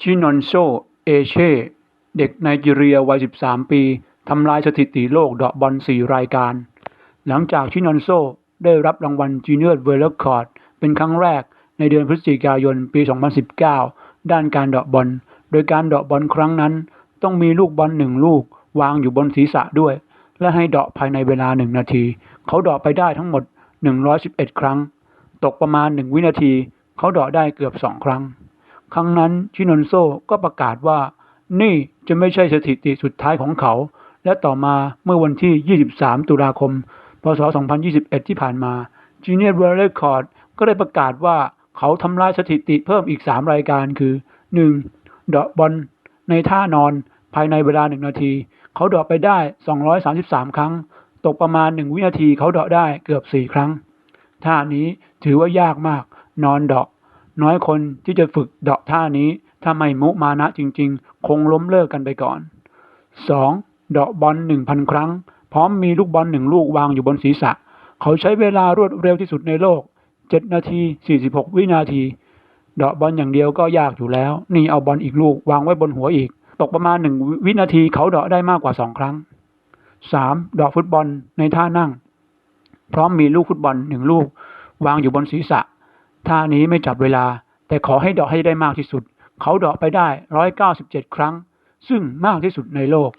ชินอนโซ เอเช่ เด็กไนจีเรียวัย 13 ปี ทำลายสถิติโลกเดาะบอล 4 รายการ หลังจากชินอนโซ ได้รับรางวัลจีเนียร์เวลคอร์ดเป็นครั้งแรกในเดือนพฤศจิกายนปี 2019 ด้านการเดาะบอล โดยการเดาะบอลครั้งนั้น ต้องมีลูกบอลหนึ่งลูกวางอยู่บนศีรษะด้วย และให้เดาะภายในเวลาหนึ่งนาที เขาเดาะไปได้ทั้งหมด 111 ครั้ง ตกประมาณ1วินาที เขาเดาะได้เกือบ2ครั้ง ครั้งนั้นชินอนโซก็ประกาศว่า นี่จะไม่ใช่สถิติสุดท้ายของเขา และต่อมาเมื่อวันที่ 23 ตุลาคม พศ 2021 ที่ผ่านมาจีเนียร์เวลเลอร์คอร์ดก็ได้ประกาศว่าเขาทำลายสถิติเพิ่มอีก 3 รายการคือ 1. เดาะบอลในท่านอนภายในเวลา 1 นาที เขาเดาะไปได้ 233 ครั้ง ตกประมาณ1วินาทีเขาเดาะได้เกือบ4ครั้ง ท่านี้ถือว่ายากมาก นอนเดาะ น้อยคนที่จะฝึกเดาะท่านี้ถ้าไม่มุมานะจริง ๆ คงล้มเลิกกันไปก่อน 2. เดาะบอล1,000ครั้ง พร้อมมีลูกบอลหนึ่งลูกวางอยู่บนศีรษะ เขาใช้เวลารวดเร็วที่สุดในโลก 7 นาที 46 วินาที เดาะบอลอย่างเดียวก็ยากอยู่แล้ว นี่เอาบอลอีกลูกวางไว้บนหัวอีก ตกประมาณ1วินาทีเขาเดาะได้มากกว่า2ครั้ง สามดอกฟุตบอลในท่านั่ง พร้อมมีลูกฟุตบอลหนึ่งลูก วางอยู่บนศีรษะ ท่านี้ไม่จับเวลา แต่ขอให้ดอกให้ได้มากที่สุด เขาดอกไปได้ร้อยเก้าสิบเจ็ดครั้ง ซึ่งมากที่สุดในโลก